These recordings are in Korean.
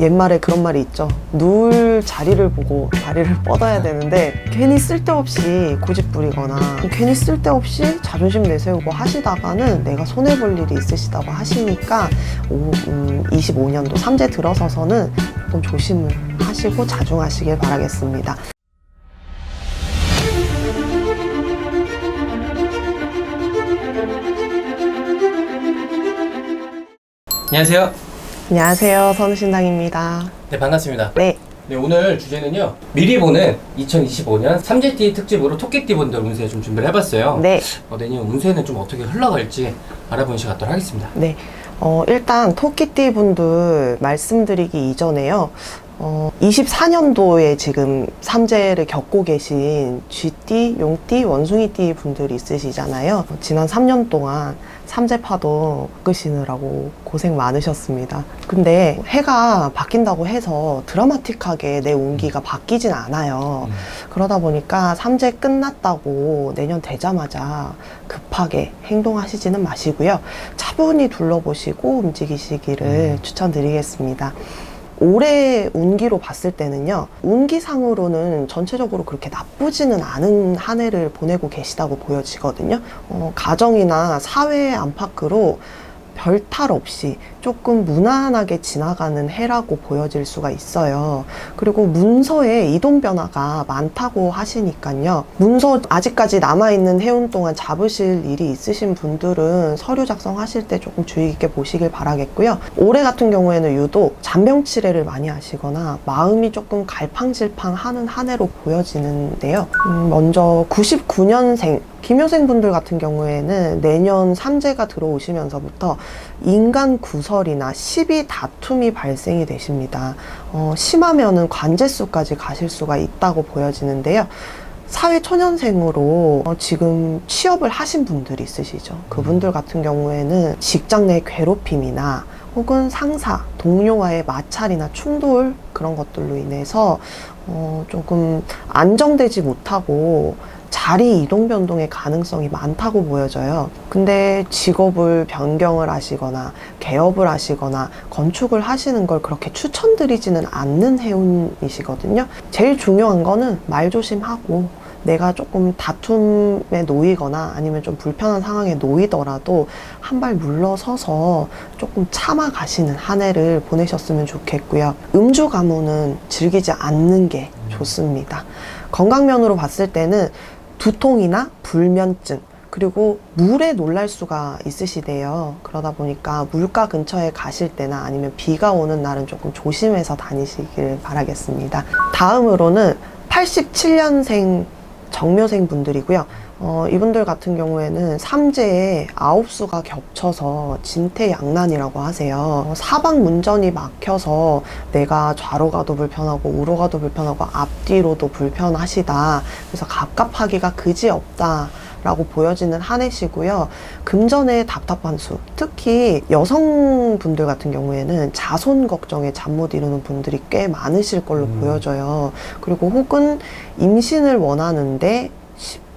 옛말에 그런 말이 있죠. 누울 자리를 보고 다리를 뻗어야 되는데 괜히 쓸데없이 고집 부리거나 괜히 쓸데없이 자존심 내세우고 하시다가는 내가 손해 볼 일이 있으시다고 하시니까 오, 음, 25년도 삼재 들어서서는 조금 조심을 하시고 자중하시길 바라겠습니다. 안녕하세요. 안녕하세요. 선우신당입니다. 네, 반갑습니다. 네, 네, 오늘 주제는요. 미리 보는 2025년 삼재띠 특집으로 토끼띠 분들 운세 좀 준비를 해봤어요. 네. 어, 내년 운세는 좀 어떻게 흘러갈지 알아보는 시간 갖도록 하겠습니다. 네. 어, 일단 토끼띠 분들 말씀드리기 이전에요. 어, 24년도에 지금 삼재를 겪고 계신 쥐띠, 용띠, 원숭이띠 분들이 있으시잖아요. 어, 지난 3년 동안 삼재파도 끄시느라고 고생 많으셨습니다. 근데 해가 바뀐다고 해서 드라마틱하게 내 운기가 바뀌진 않아요. 음. 그러다 보니까 삼재 끝났다고 내년 되자마자 급하게 행동하시지는 마시고요. 차분히 둘러보시고 움직이시기를 음. 추천드리겠습니다. 올해 운기로 봤을 때는요, 운기상으로는 전체적으로 그렇게 나쁘지는 않은 한 해를 보내고 계시다고 보여지거든요. 어, 가정이나 사회의 안팎으로 별탈 없이 조금 무난하게 지나가는 해라고 보여질 수가 있어요. 그리고 문서에 이동 변화가 많다고 하시니까요. 문서 아직까지 남아있는 해운 동안 잡으실 일이 있으신 분들은 서류 작성하실 때 조금 주의 깊게 보시길 바라겠고요. 올해 같은 경우에는 유독 잔병치레를 많이 하시거나 마음이 조금 갈팡질팡 하는 한 해로 보여지는데요. 음, 먼저 99년생 김효생 분들 같은 경우에는 내년 삼재가 들어오시면서부터 인간 구설이나 시비 다툼이 발생이 되십니다. 어, 심하면은 관제수까지 가실 수가 있다고 보여지는데요. 사회 초년생으로 어, 지금 취업을 하신 분들이 있으시죠. 그분들 같은 경우에는 직장 내 괴롭힘이나 혹은 상사, 동료와의 마찰이나 충돌 그런 것들로 인해서 어, 조금 안정되지 못하고 자리 이동 변동의 가능성이 많다고 보여져요. 근데 직업을 변경을 하시거나 개업을 하시거나 건축을 하시는 걸 그렇게 추천드리지는 않는 해운이시거든요. 제일 중요한 거는 말 조심하고 내가 조금 다툼에 놓이거나 아니면 좀 불편한 상황에 놓이더라도 한 발 물러서서 조금 참아 가시는 한 해를 보내셨으면 좋겠고요. 음주 가무는 즐기지 않는 게 좋습니다. 건강면으로 봤을 때는 두통이나 불면증, 그리고 물에 놀랄 수가 있으시대요. 그러다 보니까 물가 근처에 가실 때나 아니면 비가 오는 날은 조금 조심해서 다니시길 바라겠습니다. 다음으로는 87년생 정묘생 분들이고요. 어, 이분들 같은 경우에는 삼재에 아홉 수가 겹쳐서 진퇴양난이라고 하세요. 어, 사방 문전이 막혀서 내가 좌로 가도 불편하고 우로 가도 불편하고 앞뒤로도 불편하시다. 그래서 갑갑하기가 그지 없다. 라고 보여지는 한 해시고요. 금전의 답답한 수, 특히 여성분들 같은 경우에는 자손 걱정에 잠 못 이루는 분들이 꽤 많으실 걸로 음. 보여져요. 그리고 혹은 임신을 원하는데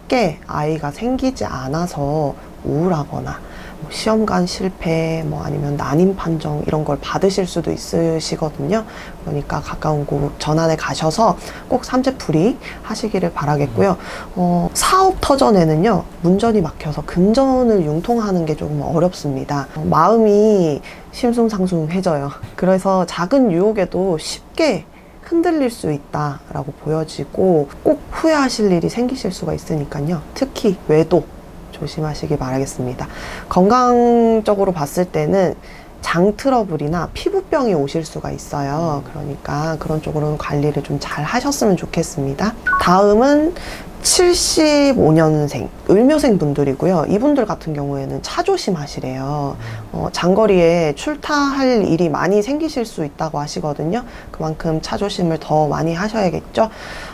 쉽게 아이가 생기지 않아서 우울하거나 뭐 시험관 실패, 뭐 아니면 난임 판정 이런 걸 받으실 수도 있으시거든요. 그러니까 가까운 곳 전환에 가셔서 꼭 삼재풀이 하시기를 바라겠고요. 어, 사업 터전에는요 문전이 막혀서 금전을 융통하는 게 조금 어렵습니다. 어, 마음이 심숭상숭해져요. 그래서 작은 유혹에도 쉽게 흔들릴 수 있다라고 보여지고 꼭 후회하실 일이 생기실 수가 있으니까요. 특히 외도 조심하시기 바라겠습니다. 건강적으로 봤을 때는 장 트러블이나 피부병이 오실 수가 있어요. 그러니까 그런 쪽으로는 관리를 좀 잘 하셨으면 좋겠습니다. 다음은 75년생, 을묘생 분들이고요. 이분들 같은 경우에는 차 조심하시래요. 어, 장거리에 출타할 일이 많이 생기실 수 있다고 하시거든요. 그만큼 차 조심을 더 많이 하셔야겠죠.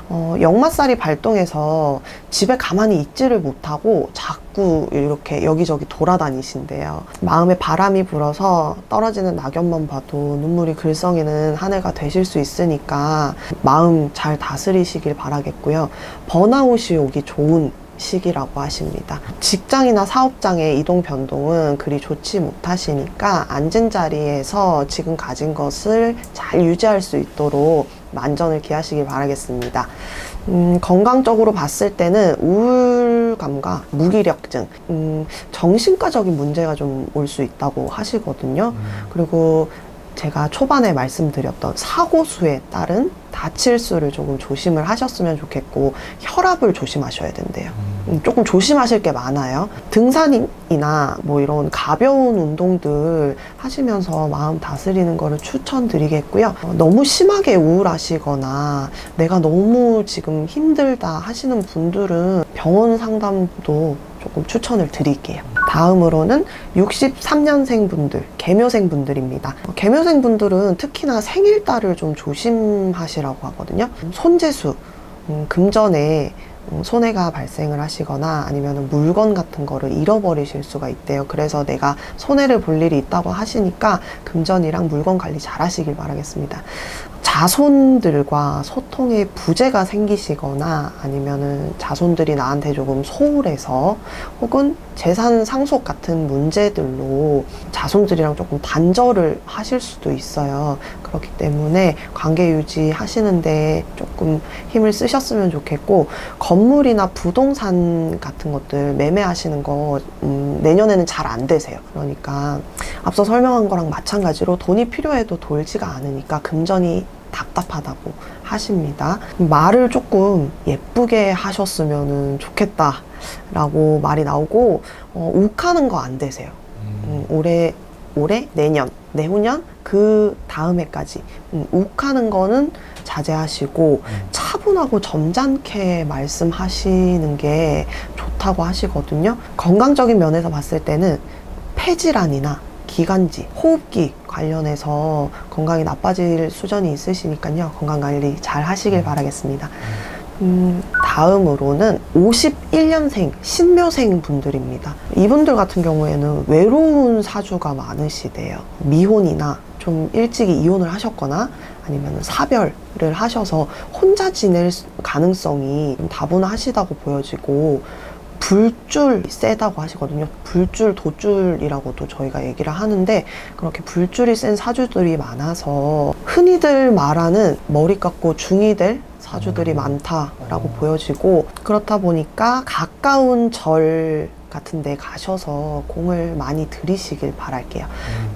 어, 역마살이 발동해서 집에 가만히 있지를 못하고 자꾸 이렇게 여기저기 돌아다니신대요. 마음에 바람이 불어서 떨어지는 낙엽만 봐도 눈물이 글썽이는 한 해가 되실 수 있으니까 마음 잘 다스리시길 바라겠고요. 번아웃이 오기 좋은 시기라고 하십니다. 직장이나 사업장의 이동 변동은 그리 좋지 못하시니까 앉은 자리에서 지금 가진 것을 잘 유지할 수 있도록 만전을 기하시길 바라겠습니다. 음, 건강적으로 봤을 때는 우울감과 무기력증, 음, 정신과적인 문제가 좀 올 수 있다고 하시거든요. 그리고 제가 초반에 말씀드렸던 사고수에 따른 다칠 수를 조금 조심을 하셨으면 좋겠고 혈압을 조심하셔야 된대요. 음, 조금 조심하실 게 많아요. 등산이나 뭐 이런 가벼운 운동들 하시면서 마음 다스리는 거를 추천드리겠고요. 어, 너무 심하게 우울하시거나 내가 너무 지금 힘들다 하시는 분들은 병원 상담도 조금 추천을 드릴게요. 다음으로는 63년생 분들, 개묘생 분들입니다. 어, 개묘생 분들은 특히나 생일달을 좀 조심하시라고 하거든요. 손재수, 음, 금전에 음, 손해가 발생을 하시거나 아니면 물건 같은 거를 잃어버리실 수가 있대요. 그래서 내가 손해를 볼 일이 있다고 하시니까 금전이랑 물건 관리 잘 하시길 바라겠습니다. 자손들과 소통에 부재가 생기시거나 아니면은 자손들이 나한테 조금 소홀해서 혹은 재산 상속 같은 문제들로 자손들이랑 조금 단절을 하실 수도 있어요. 그렇기 때문에 관계 유지하시는데 조금 힘을 쓰셨으면 좋겠고 건물이나 부동산 같은 것들 매매하시는 거 음, 내년에는 잘 안 되세요. 그러니까 앞서 설명한 거랑 마찬가지로 돈이 필요해도 돌지가 않으니까 금전이 답답하다고 하십니다. 말을 조금 예쁘게 하셨으면 좋겠다라고 말이 나오고 어, 욱하는 거 안 되세요. 음, 올해 올해 내년 내후년 그 다음 해까지 음, 욱하는 거는 자제하시고 차분하고 점잖게 말씀하시는 게 좋다고 하시거든요. 건강적인 면에서 봤을 때는 폐질환이나 기관지, 호흡기 관련해서 건강이 나빠질 수전이 있으시니까요. 건강 관리 잘 하시길 바라겠습니다. 음, 다음으로는 51년생 신묘생 분들입니다. 이분들 같은 경우에는 외로운 사주가 많으시대요. 미혼이나 좀 일찍이 이혼을 하셨거나 아니면 사별을 하셔서 혼자 지낼 수- 가능성이 좀 다분하시다고 보여지고 불줄 세다고 하시거든요. 불줄, 도줄이라고도 저희가 얘기를 하는데 그렇게 불줄이 센 사주들이 많아서 흔히들 말하는 머리 깎고 중이 될 사주들이 음. 많다라고 어. 보여지고 그렇다 보니까 가까운 절 같은 데 가셔서 공을 많이 들이시길 바랄게요.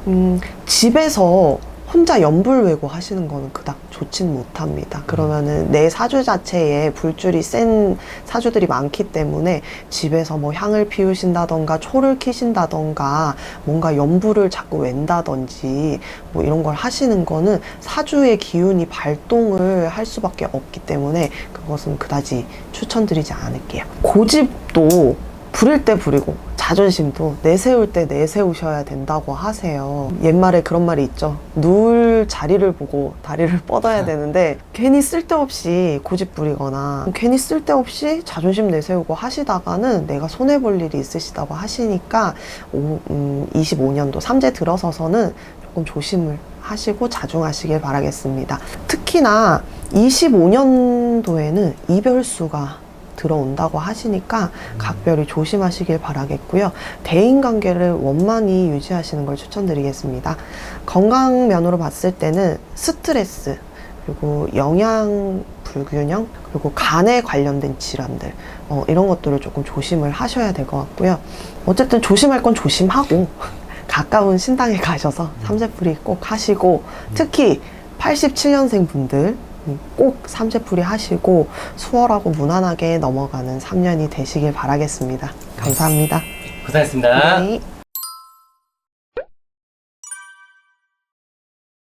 음, 집에서 혼자 연불 외고 하시는 거는 그닥 좋진 못합니다. 그러면은 내 사주 자체에 불줄이 센 사주들이 많기 때문에 집에서 뭐 향을 피우신다던가 초를 키신다던가 뭔가 연불을 자꾸 웬다든지 뭐 이런 걸 하시는 거는 사주의 기운이 발동을 할 수밖에 없기 때문에 그것은 그다지 추천드리지 않을게요. 고집도 부릴 때 부리고 자존심도 내세울 때 내세우셔야 된다고 하세요. 옛말에 그런 말이 있죠. 누울 자리를 보고 다리를 뻗어야 되는데 괜히 쓸데없이 고집 부리거나 괜히 쓸데없이 자존심 내세우고 하시다가는 내가 손해 볼 일이 있으시다고 하시니까 오, 음, 25년도 삼재 들어서서는 조금 조심을 하시고 자중하시길 바라겠습니다. 특히나 25년도에는 이별수가 들어온다고 하시니까 각별히 조심하시길 바라겠고요. 대인 관계를 원만히 유지하시는 걸 추천드리겠습니다. 건강 면으로 봤을 때는 스트레스, 그리고 영양 불균형, 그리고 간에 관련된 질환들, 어, 이런 것들을 조금 조심을 하셔야 될 것 같고요. 어쨌든 조심할 건 조심하고, 가까운 신당에 가셔서 삼재풀이 꼭 하시고, 특히 87년생 분들, 음, 꼭 삼재풀이 하시고 수월하고 무난하게 넘어가는 3년이 되시길 바라겠습니다. 감사합니다. 고생했습니다. 네.